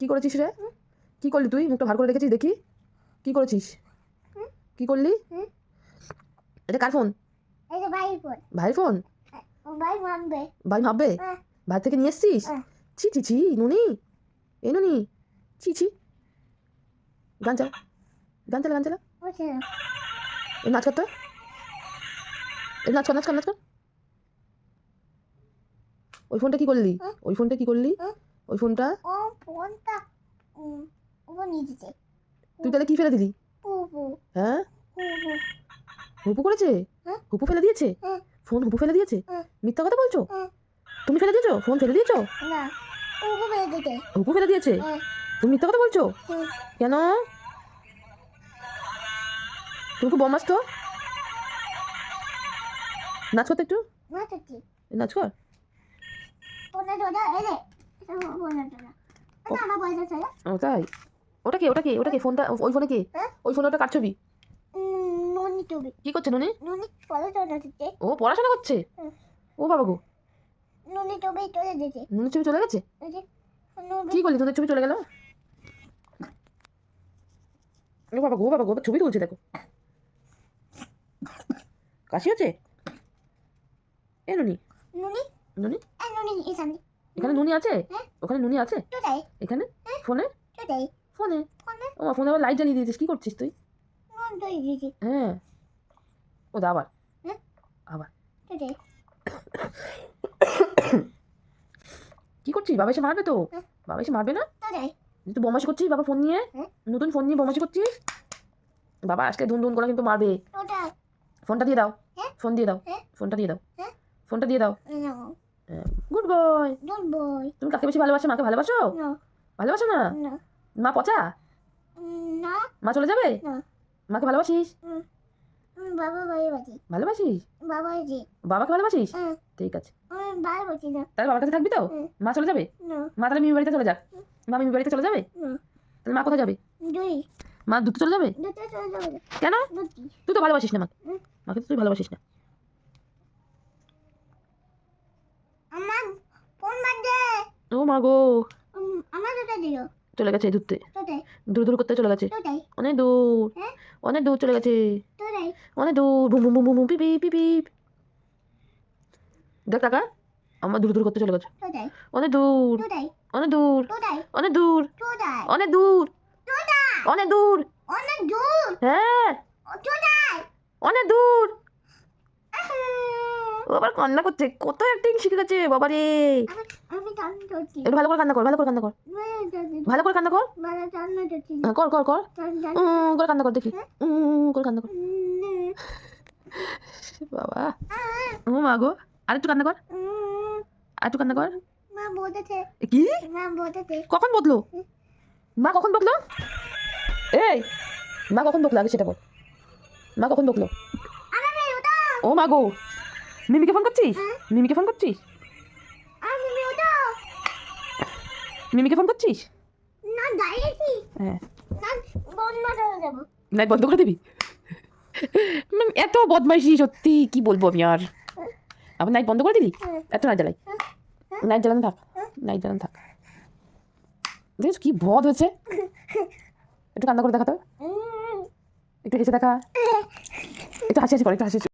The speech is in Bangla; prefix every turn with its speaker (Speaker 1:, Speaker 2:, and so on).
Speaker 1: কি করেছিস রে? কি করলি তুই? মুখটা ভার করে রেখেছিস? দেখি। কি করেছিস? কি করলি? এটা কার ফোন?
Speaker 2: এই যে ভাই ফোন?
Speaker 1: ভাই ভাববে
Speaker 2: হ্যাঁ।
Speaker 1: ভাই থেকে নিয়ে এসছিস?
Speaker 2: হ্যাঁ।
Speaker 1: ছি ছি ছি নুনি। এই নুনি। ছি ছি। গান চালা গান চালা গান চালা। এই নাচ করতে এই নাচ কর নাচ কর নাচ কর। ওই ফোনটা কি করলি?
Speaker 2: হ্যাঁ?
Speaker 1: ওই ফোনটা কি করলি?
Speaker 2: হ্যাঁ?
Speaker 1: ওই ফোনটা
Speaker 2: ও ফোনটা উম, ও
Speaker 1: তুই তাহলে কি ফেলে দিলি? হ্যাঁ? হুপু করেছে?
Speaker 2: হ্যাঁ?
Speaker 1: হুপু ফেলে দিয়েছে?
Speaker 2: হ্যাঁ।
Speaker 1: ফোন হুপু ফেলে দিয়েছে?
Speaker 2: হ্যাঁ।
Speaker 1: মিথ্যা কথা বলছো। তুমি ফেলে দিয়েছ? ফোন ফেলে দিয়েছ?
Speaker 2: না ও বেড়ে দিতে।
Speaker 1: হুপু ফেলে দিয়েছে। তুমি মিথ্যা কথা বলছো? কেন? তুমি খুব বমাস তো? নাচ করতে একটু? নাচ কর। ও তাই ওটা কি ওটা কি ওটা কি ফোনটা ওই ফোনে কি?
Speaker 2: হ্যাঁ?
Speaker 1: ওই ফোনে ওটা কার ছবি?
Speaker 2: নুনি
Speaker 1: কি করছে নুনি?
Speaker 2: নুনি
Speaker 1: ও পড়াশোনা করছে? ও বাবা গো।
Speaker 2: নুনি টুবি চলে
Speaker 1: নুনির ছবি চলে গেছে?
Speaker 2: নুনি
Speaker 1: কি করলি নুনির ছবি চলে গেল? ও বাবা গো বাবা গো ছবি তুলছে দেখো। কাশি হচ্ছে? এ নুনি।
Speaker 2: নুনি?
Speaker 1: নুনি?
Speaker 2: এই নুনি এখানে
Speaker 1: নুনি আছে?
Speaker 2: হ্যাঁ।
Speaker 1: ওখানে নুনি আছে? এখানে? ফোনে? ফোনে?
Speaker 2: ফোনে।
Speaker 1: ও ফোনে আবার লাইট জ্বালিয়ে দিয়েছিস কি করছিস তুই? হ্যাঁ। ও দা আবার।
Speaker 2: হ্যাঁ?
Speaker 1: আবার। কি করছিস? বাবা এসে মারবে তো?
Speaker 2: হ্যাঁ।
Speaker 1: বাবা এসে মারবে না? তুই বমাসি করছিস বাবা ফোন নিয়ে?
Speaker 2: হ্যাঁ।
Speaker 1: নতুন ফোন নিয়ে বমাসি করছিস? বাবা আজকে ধুন ধুন করে কিন্তু মারবে। ফোনটা দিয়ে দাও।
Speaker 2: হ্যাঁ।
Speaker 1: ফোন দিয়ে দাও।
Speaker 2: হ্যাঁ।
Speaker 1: ফোনটা দিয়ে দাও।
Speaker 2: হ্যাঁ।
Speaker 1: ফোনটা দিয়ে দাও। তুমি কাকে বেশি ভালোবাসো মাকে ভালোবাসো?
Speaker 2: No,
Speaker 1: ভালোবাসো না?
Speaker 2: no,
Speaker 1: মা পচা?
Speaker 2: no.
Speaker 1: মা চলে যাবে?
Speaker 2: না।
Speaker 1: মাকে ভালোবাসিস?
Speaker 2: বাবা
Speaker 1: ভালোবাসিস?
Speaker 2: বাবা
Speaker 1: বাবাকে ভালোবাসিস?
Speaker 2: হ্যাঁ।
Speaker 1: ঠিক আছে।
Speaker 2: না।
Speaker 1: তাহলে বাবার কাছে থাকবি তো? মা চলে যাবে?
Speaker 2: না।
Speaker 1: মা তাহলে মিমি বাড়িতে চলে যাক। মা মিমি বাড়িতে চলে যাবে? তাহলে মা কোথায় যাবে?
Speaker 2: দুই।
Speaker 1: মা দুটো চলে যাবে? কেন? তুই তো ভালোবাসিস না মাকে। মাকে তো তুই ভালোবাসিস না
Speaker 2: আমার ফোন বাজে
Speaker 1: ও মা গো চলে গেছে
Speaker 2: তোতে
Speaker 1: দূর দূর করতে চলে গেছে। অনেক দূর।
Speaker 2: হ্যাঁ?
Speaker 1: অনেক দূর চলে গেছে। অনেক দূর। Boom boom boom boom boom পিপি পিপি দেখ টাকা আমার দূর দূর করতে চলে গেছে। অনেক দূর। অনেক দূর। অনেক দূর। অনেক দূর। অনেক দূর।
Speaker 2: অনেক দূর।
Speaker 1: হ্যাঁ। অনেক দূর। ও আবার কান্না করছে। কত অ্যাক্টিং শিখে গেছে বাবা রে একটু ভালো করে কান্না কর ভালো করে কান্না কর। ভালো করে কান্না কর। হ্যাঁ, কর কর কর। করে কান্না কর দেখি। করে কান্না কর। বাবা। ও মা গো আরেকটু কান্না কর। আরেকটু কান্না কর। কি? কখন বদলো? মা কখন বদলো? এই মা কখন বদলো? আগে সেটা বল। মা কখন
Speaker 2: ওটা
Speaker 1: ও মা গো। মিমিকে ফোন করছিস?
Speaker 2: হ্যাঁ।
Speaker 1: মিমিকে ফোন করছিস? মিমিকে ফোন করছিস?
Speaker 2: না
Speaker 1: হ্যাঁ।
Speaker 2: না বন্ধ করে দেবো।
Speaker 1: নাইট বন্ধ করে দিবি? উম, এত বদমাইশি সত্যি কি বলব আমি আর? আবার নাইট বন্ধ করে দিলি?
Speaker 2: হ্যাঁ।
Speaker 1: এত নাইট জ্বালাই। নাইট জ্বালানো থাক। নাইট জ্বালানো থাক। দেখেছ কি বদ হয়েছে? একটু কান্না করে দেখা তো একটু হেসে দেখা। একটু হাসি হাসি কর একটু হাসি